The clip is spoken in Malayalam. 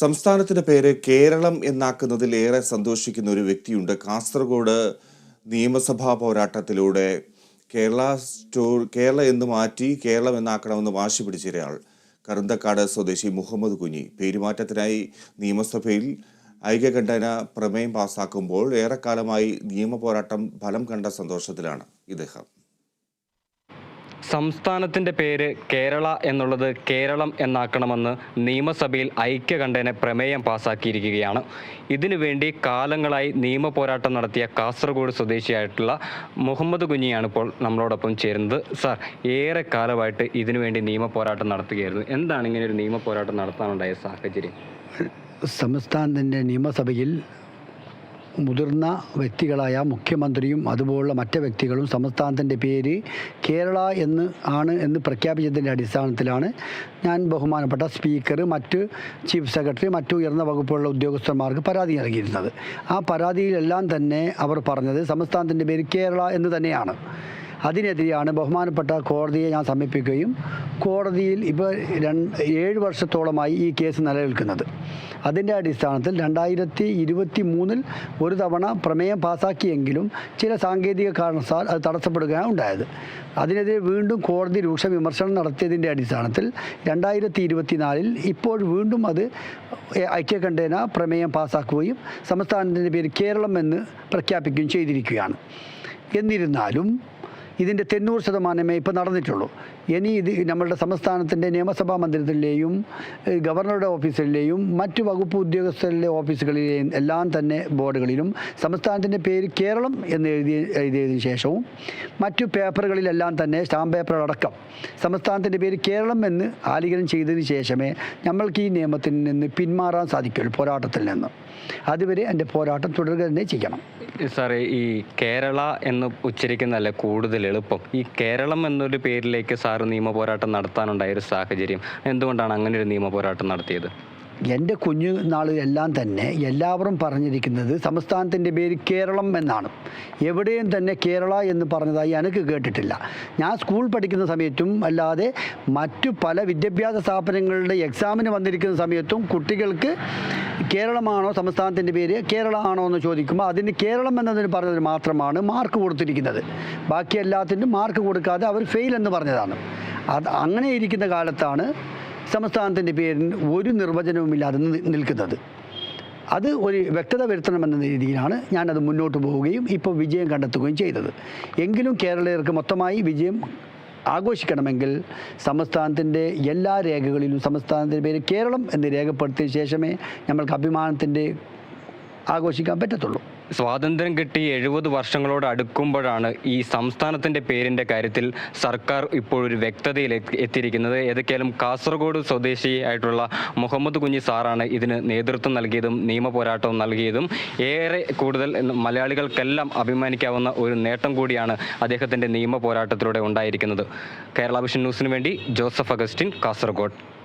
സംസ്ഥാനത്തിന്റെ പേര് കേരളം എന്നാക്കുന്നതിൽ ഏറെ സന്തോഷിക്കുന്ന ഒരു വ്യക്തിയുണ്ട്. കാസർഗോഡ് നിയമസഭാ പോരാട്ടത്തിലൂടെ കേരള സ്റ്റോർ കേരള എന്ന് മാറ്റി കേരളം എന്നാക്കണമെന്ന് വാശി പിടിച്ചൊരാൾ കറുന്തക്കാട് സ്വദേശി മുഹമ്മദ് കുഞ്ഞി. പേരുമാറ്റത്തിനായി നിയമസഭയിൽ ഐക്യകണ്ഠന പ്രമേയം പാസാക്കുമ്പോൾ ഏറെക്കാലമായി നിയമ പോരാട്ടം ഫലം കണ്ട സന്തോഷത്തിലാണ് ഇദ്ദേഹം. സംസ്ഥാനത്തിന്റെ പേര് കേരള എന്നുള്ളത് കേരളം എന്നാക്കണമെന്ന് നിയമസഭയിൽ ഐക്യകണ്ഠേന പ്രമേയം പാസാക്കിയിരിക്കുകയാണ്. ഇതിനുവേണ്ടി കാലങ്ങളായി നിയമ പോരാട്ടം നടത്തിയ കാസർഗോഡ് സ്വദേശിയായിട്ടുള്ള മുഹമ്മദ് കുഞ്ഞിയാണ് ഇപ്പോൾ നമ്മളോടൊപ്പം ചേരുന്നത്. സാർ ഏറെ കാലമായിട്ട് ഇതിനുവേണ്ടി നിയമ പോരാട്ടം നടത്തുകയായിരുന്നു. എന്താണ് ഇങ്ങനെ ഒരു നിയമ പോരാട്ടം നടത്താനുണ്ടായ സാഹചര്യം? സംസ്ഥാനത്തിന്റെ നിയമസഭയിൽ മുതിർന്ന വ്യക്തികളായ മുഖ്യമന്ത്രിയും അതുപോലുള്ള മറ്റ് വ്യക്തികളും സംസ്ഥാനത്തിന്റെ പേര് കേരള എന്ന് ആണ് എന്ന് പ്രഖ്യാപിച്ചതിന്റെ അടിസ്ഥാനത്തിലാണ് ഞാൻ ബഹുമാനപ്പെട്ട സ്പീക്കർ മറ്റ് ചീഫ് സെക്രട്ടറി മറ്റു ഉയർന്ന വകുപ്പുള്ള ഉദ്യോഗസ്ഥന്മാർക്ക് പരാതി നൽകിയിരുന്നത്. ആ പരാതിയിലെല്ലാം തന്നെ അവർ പറഞ്ഞത് സംസ്ഥാനത്തിന്റെ പേര് കേരള എന്ന് തന്നെയാണ്. അതിനെതിരെയാണ് ബഹുമാനപ്പെട്ട കോടതിയെ ഞാൻ സമീപിക്കുകയും കോടതിയിൽ ഇപ്പോൾ രണ്ട് ഏഴ് വർഷത്തോളമായി ഈ കേസ് നിലനിൽക്കുന്നത്. അതിന്റെ അടിസ്ഥാനത്തിൽ രണ്ടായിരത്തി ഇരുപത്തി മൂന്നിൽ ഒരു തവണ പ്രമേയം പാസാക്കിയെങ്കിലും ചില സാങ്കേതിക കാരണത്താൽ അത് തടസ്സപ്പെടുകയാണ് ഉണ്ടായത്. അതിനെതിരെ വീണ്ടും കോടതി രൂക്ഷ വിമർശനം നടത്തിയതിന്റെ അടിസ്ഥാനത്തിൽ രണ്ടായിരത്തി ഇരുപത്തിനാലിൽ ഇപ്പോൾ വീണ്ടും അത് ഐക്യകണ്ഠേന പ്രമേയം പാസാക്കുകയും സംസ്ഥാനത്തിന്റെ പേര് കേരളം എന്ന് പ്രഖ്യാപിക്കുകയും ചെയ്തിരിക്കുകയാണ്. എന്നിരുന്നാലും ഇതിന്റെ തൊണ്ണൂറ് ശതമാനമേ ഇപ്പോൾ നടന്നിട്ടുള്ളൂ. ഇനി ഇത് നമ്മളുടെ സംസ്ഥാനത്തിന്റെ നിയമസഭാ മന്ദിരത്തിലെയും ഗവർണറുടെ ഓഫീസിലെയും മറ്റു വകുപ്പ് ഉദ്യോഗസ്ഥരുടെ ഓഫീസുകളിലെയും എല്ലാം തന്നെ ബോർഡുകളിലും സംസ്ഥാനത്തിന്റെ പേര് കേരളം എന്ന് എഴുതി എഴുതിയതിനു ശേഷവും മറ്റു പേപ്പറുകളിലെല്ലാം തന്നെ സ്റ്റാമ്പ് പേപ്പറുകളടക്കം സംസ്ഥാനത്തിന്റെ പേര് കേരളം എന്ന് ആലിംഗനം ചെയ്തതിന് ശേഷമേ നമ്മൾക്ക് ഈ നിയമത്തിൽ നിന്ന് പിന്മാറാൻ സാധിക്കുള്ളൂ പോരാട്ടത്തിൽ നിന്ന്. അതുവരെ എന്റെ പോരാട്ടം തുടരുക തന്നെ ചെയ്യണം. സാറേ ഈ കേരള എന്ന് ഉച്ചരിക്കുന്നതല്ലേ കൂടുതൽ എളുപ്പം. ഈ കേരളം എന്നൊരു പേരിലേക്ക് സാറ് നിയമ പോരാട്ടം നടത്താനുണ്ടായ ഒരു സാഹചര്യം എന്തുകൊണ്ടാണ് അങ്ങനെ ഒരു നിയമ പോരാട്ടം നടത്തിയത്? എന്റെ കുഞ്ഞു നാളിലെല്ലാം തന്നെ എല്ലാവരും പറഞ്ഞിരിക്കുന്നത് സംസ്ഥാനത്തിന്റെ പേര് കേരളം എന്നാണ്. എവിടെയും തന്നെ കേരള എന്ന് പറഞ്ഞതായി എനിക്ക് കേട്ടിട്ടില്ല. ഞാൻ സ്കൂൾ പഠിക്കുന്ന സമയത്തും അല്ലാതെ മറ്റു പല വിദ്യാഭ്യാസ സ്ഥാപനങ്ങളുടെ എക്സാമിന് വന്നിരിക്കുന്ന സമയത്തും കുട്ടികൾക്ക് കേരളമാണോ സംസ്ഥാനത്തിന്റെ പേര്? കേരള ആണോ എന്ന് ചോദിക്കുമ്പോൾ അതിന് കേരളം എന്നതിന് പറഞ്ഞതിന് മാത്രമാണ് മാർക്ക് കൊടുത്തിരിക്കുന്നത്. ബാക്കി എല്ലാത്തിനും മാർക്ക് കൊടുക്കാതെ അവർ ഫെയിൽ എന്ന് പറഞ്ഞതാണ്. അത് അങ്ങനെ ഇരിക്കുന്ന കാലത്താണ് സംസ്ഥാനത്തിന്റെ പേരിന് ഒരു നിർവചനവുമില്ലാതെ നിൽക്കുന്നത്. അത് ഒരു വ്യക്തത വരുത്തണമെന്ന രീതിയിലാണ് ഞാനത് മുന്നോട്ട് പോവുകയും ഇപ്പോൾ വിജയം കണ്ടെത്തുകയും ചെയ്തത്. എങ്കിലും കേരളീയർക്ക് മൊത്തമായി വിജയം ആഘോഷിക്കണമെങ്കിൽ സംസ്ഥാനത്തിന്റെ എല്ലാ രേഖകളിലും സംസ്ഥാനത്തിന്റെ പേര് കേരളം എന്ന് രേഖപ്പെടുത്തിയ ശേഷമേ നമ്മൾക്ക് അഭിമാനത്തിന്റെ ആഘോഷിക്കാൻ പറ്റത്തുള്ളൂ. സ്വാതന്ത്ര്യം കിട്ടി എഴുപത് വർഷങ്ങളോട് അടുക്കുമ്പോഴാണ് ഈ സംസ്ഥാനത്തിന്റെ പേരിന്റെ കാര്യത്തിൽ സർക്കാർ ഇപ്പോഴൊരു വ്യക്തതയിൽ എത്തിയിരിക്കുന്നത്. ഏതൊക്കെയാലും കാസർഗോഡ് സ്വദേശി ആയിട്ടുള്ള മുഹമ്മദ് കുഞ്ഞി സാറാണ് ഇതിന് നേതൃത്വം നൽകിയതും നിയമ പോരാട്ടവും നൽകിയതും. ഏറെ കൂടുതൽ മലയാളികൾക്കെല്ലാം അഭിമാനിക്കാവുന്ന ഒരു നേട്ടം കൂടിയാണ് അദ്ദേഹത്തിന്റെ നിയമ പോരാട്ടത്തിലൂടെ ഉണ്ടായിരിക്കുന്നത്. കേരള വിഷൻ ന്യൂസിന് വേണ്ടി ജോസഫ് അഗസ്റ്റിൻ കാസർഗോഡ്.